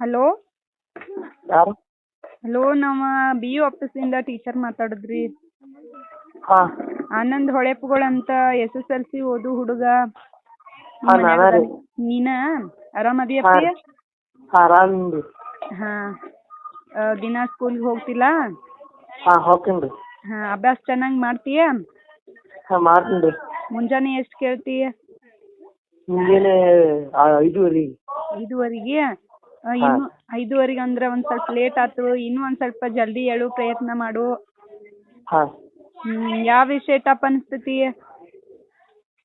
Hello ಯಾರು hello ನಾವ B E ಆಫೀಸಿಂದ ಟೀಚರ್ ಮಾತಾಡೋದ್ರಿ. ಹಾಂ. ಆನಂದ್ ಹೊಳೆಪುಗಳ ಅಂತ ಎಸ್ ಎಸ್ ಎಲ್ ಸಿ ಓದು ಹುಡುಗ. ಹಾಂ ನಾನೇ ರೀ. ನೀನ? ಆರಾಮದಿಯಪ್ಪ ಹಾ ಆರಾಮ್ ರೀ. ಹಾಂ. ದಿನ ಸ್ಕೂಲ್ಗೆ ಹೋಗ್ತಿಲ್ಲ ಹಾಂ ಹೋಗ್ತೀನಿ ರೀ. ಹಾಂ ಅಭ್ಯಾಸ ಚೆನ್ನಾಗಿ ಮಾಡ್ತೀಯ? ಹಾಂ ಮಾಡ್ತೀನಿ ರೀ. ಮುಂಜಾನೆ ಎಷ್ಟು ಕೇಳ್ತೀಯ? ಮುಂಜಾನೆ ಆ, ಐದೂವರೆ. ಐದುವರೆಗೆ? ಆ, ಇನ್ನು ಐದುವರೆಗೆ ಅಂದ್ರೆ ಒಂದು ಸ್ವಲ್ಪ ಲೇಟ್ ಆಯ್ತು. ಇನ್ನೂ ಒಂದ್ ಸ್ವಲ್ಪ ಜಲ್ದಿ ಹೇಳು ಪ್ರಯತ್ನ ಮಾಡು. ಹಾಂ. ಹ್ಮ್, ಯಾವ ವಿಷಯ ಟಫ್ ಅನಿಸ್ತತಿ?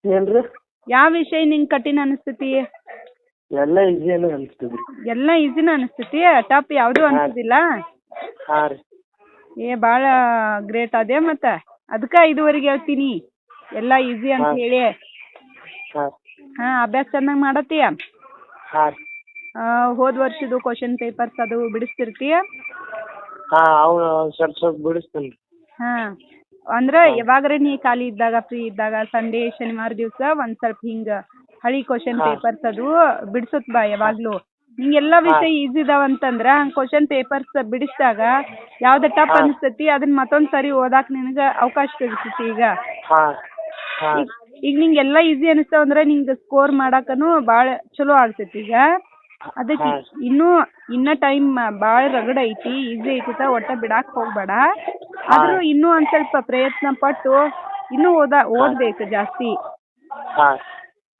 ಏನು ಯಾವ ವಿಷಯ ನಿಂಗೆ ಕಠಿಣ ಅನಿಸ್ತತಿ? ಎಲ್ಲ ಈಜಿ ರೀ ಎಲ್ಲ ಈಸಿನ ಅನಿಸ್ತತಿ? ಟಫ್ ಯಾವುದು ಅನಿಸೋದಿಲ್ಲ? ಹಾಂ ರೀ. ಏ ಭಾಳ ಗ್ರೇಟ್ ಅದೇ ಮತ್ತೆ? ಅದಕ್ಕೆ ಐದುವರೆಗೆ ಹೇಳ್ತೀನಿ. ಎಲ್ಲ ಈಜಿ ಅಂತ ಹೇಳಿ. ಹಾ. ಹಾಂ ಅಭ್ಯಾಸ ಚೆನ್ನಾಗಿ ಮಾಡತ್ತೀಯ? ಹಾಂ ರೀ. ಹೋದ ವರ್ಷದ್ದು ಕ್ವಶನ್ ಪೇಪರ್ಸ್ ಅದು ಬಿಡಿಸ್ತಿರ್ತೀಯ? ಹಾ ಅವನು ಸ್ವಲ್ಪ ಸ್ವಲ್ಪ ಬಿಡಿಸ್ತೀನಿ. ಹಾಂ ಅಂದ್ರೆ ಯಾವಾಗ್ರೆ ನೀ ಖಾಲಿ ಇದ್ದಾಗ ಫ್ರೀ ಇದ್ದಾಗ ಸಂಡೇ ಶನಿವಾರ ದಿವಸ ಒಂದ್ ಸ್ವಲ್ಪ ಹಿಂಗ ಹಳಿ ಕ್ವಶನ್. ಪೇಪರ್ಸ್ ಅದು ಬಿಡಿಸುತ್ ಬಾ ಯಾವಾಗಲೂ. ಎಲ್ಲಾ ವಿಷಯ ಈಸಿ ಇದಾವ ಅಂತಂದ್ರೆ ಹಂಗೆ ಕ್ವಶನ್ ಪೇಪರ್ಸ್ ಬಿಡಿಸಿದಾಗ ಯಾವ್ದ ಟಪ್ ಅನಿಸ್ತೇತಿ ಅದನ್ನ ಮತ್ತೊಂದ್ ಸರಿ ಓದಾಕ ನಿನಗ ಅವಕಾಶ ಸಿಗ್ತೈತಿ ಈಗ. ಹಾಂ ಹಾಂ. ಈಗ ಈಗ ನಿಂಗೆ ಎಲ್ಲ ಈಸಿ ಅನಿಸ್ತಾವ ಅಂದ್ರೆ ನಿಂಗೆ ಸ್ಕೋರ್ ಮಾಡಾಕನು ಭಾಳ ಚಲೋ ಆಗ್ತೈತಿ ಈಗ. ಅದಕ್ಕೆ ಇನ್ನು ಇನ್ನೂ ಟೈಮ್ ಬಾಳ ರಗಡ್ ಐತಿ ಈಸಿ ಐತಿ ಒಟ್ಟ ಬಿಡಾಕ್ ಹೋಗ್ಬೇಡ. ಆದ್ರೂ ಇನ್ನೂ ಒಂದ್ ಸ್ವಲ್ಪ ಪ್ರಯತ್ನ ಪಟ್ಟು ಇನ್ನೂ ಓದ ಓದ್ಬೇಕು ಜಾಸ್ತಿ.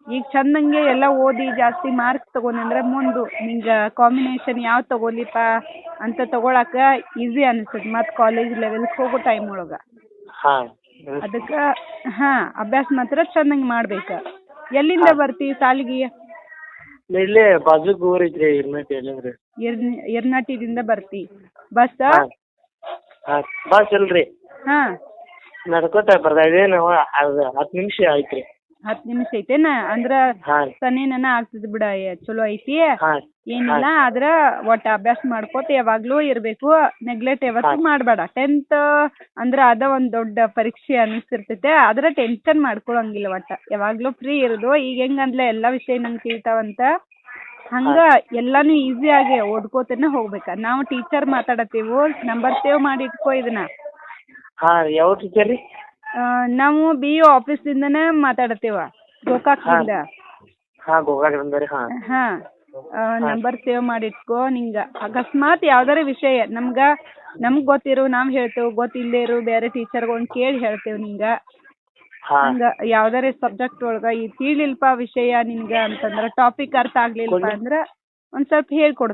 ಈಗ ಚಂದಂಗೆ ಎಲ್ಲ ಓದಿ ಜಾಸ್ತಿ ಮಾರ್ಕ್ಸ್ ತಗೊಂಡ್ರೆ ಮುಂದು ನಿಂಗ ಕಾಂಬಿನೇಷನ್ ಯಾವ್ ತಗೋಲಿಪ್ಪ ಅಂತ ತಗೊಳಕ ಈಸಿ ಅನಿಸ್ತದೆ ಮತ್ ಕಾಲೇಜ್ ಲೆವೆಲ್ಗೆ ಹೋಗೋ ಟೈಮ್ ಒಳಗ. ಅದಕ್ಕ ಹಾಂ ಅಭ್ಯಾಸ ಮಾತ್ರ ಚಂದಂಗ್ ಮಾಡ್ಬೇಕ. ಎಲ್ಲಿಂದ ಬರ್ತಿ ಸಾಲಿಗೆ? ಇಲ್ಲೇ ಬಾಜುಕ್ ಊರ್ ಐತ್ರಿ ಇರ್ನೈತಿ ಎಲ್ಲಿಂದ್ರಿ? ಎರ್ ಎರ್ನಾಟಿದಿಂದ ಬರ್ತಿ. ಬಸ್? ಹಾಂ. ಬಸ್ ಇಲ್ರಿ. ಹಾ. ನಡ್ಕೋತ ಬರ್ತಾ ಇದೇನು ಹತ್ತ್ ಹತ್ತು ನಿಮಿಷ ಆಯ್ತ್ರಿ. ರೀ ಹತ್ತು ನಿಮಿಷ ಐತೇನ? ಅಂದ್ರ ಸನೇನ ಆಗ್ತದ ಬಿಡ ಚಲೋ ಐತಿ. ಏನಿಲ್ಲ ಆದ್ರ ಒಟ್ಟ ಅಭ್ಯಾಸ ಮಾಡ್ಕೋತ ಯಾವಾಗ್ಲೂ ಇರ್ಬೇಕು. ನೆಗ್ಲೆಕ್ಟ್ ಯಾವತ್ತೂ ಮಾಡ್ಬೇಡ. ಟೆಂತ್ ಅಂದ್ರ ಅದ ಒಂದ್ ದೊಡ್ಡ ಪರೀಕ್ಷೆ ಅನಿಸ್ತಿರ್ತೈತೆ ಆದ್ರ ಟೆನ್ಷನ್ ಮಾಡ್ಕೊಳಂಗಿಲ್ಲ ಒಟ್ಟ. ಯಾವಾಗ್ಲೂ ಫ್ರೀ ಇರೋದು. ಈಗ ಹೆಂಗಂದ್ಲ ಎಲ್ಲಾ ವಿಷಯ ನಂಗೆ ತಿಳಿತಾವಂತ. ಹಂಗ ಎಲ್ಲಾನು ಈಸಿಯಾಗಿ ಓದ್ಕೋತನ ಹೋಗ್ಬೇಕ. ನಾವು ಟೀಚರ್ ಮಾತಾಡತ್ತೀವು ನಂಬರ್ ಸೇವ್ ಮಾಡಿ ಇಟ್ಕೋ ಇದನ್ನ. ಹಾಂ ಯಾವ ಟೀಚರ್ ರೀ? ಆ, ನಾವು ಬಿ ಇ ಆಫೀಸಿಂದನೇ ಮಾತಾಡತ್ತೀವ ಗೋಕಾಕ್ದಿಂದ. ಹಾಂ. ಗೋಕಾಕದಿಂದ ರೀ ಹಾ. ಹಾ. ನಂಬರ್ ಸೇವ್ ಮಾಡಿ ಇಟ್ಕೋ ನಿಂಗ. ಅಕಸ್ಮಾತ್ ಯಾವ್ದಾರ ವಿಷಯ ನಮ್ಗ ನಮ್ಗ್ ಗೊತ್ತಿರೋ ನಾವ್ ಹೇಳ್ತೇವ್ ಗೊತ್ತಿಲ್ಲದೆ ಇರೋ ಬೇರೆ ಟೀಚರ್ಗಳನ್ನ ಕೇಳಿ ಹೇಳ್ತೇವ್ ನಿಂಗ. ಹಾ. ಹಂಗ ಯಾವ್ದಾರ ಸಬ್ಜೆಕ್ಟ್ ಒಳಗ ಈ ತಿಳಿಲ್ಪ ವಿಷಯ ನಿನ್ಗ ಅಂತಂದ್ರ ಟಾಪಿಕ್ ಅರ್ಥ ಆಗ್ಲಿಲ್ಲಪ್ಪ ಅಂದ್ರ ಒಂದ್ ಸ್ವಲ್ಪ ಹೇಳ್ಕೊಡ್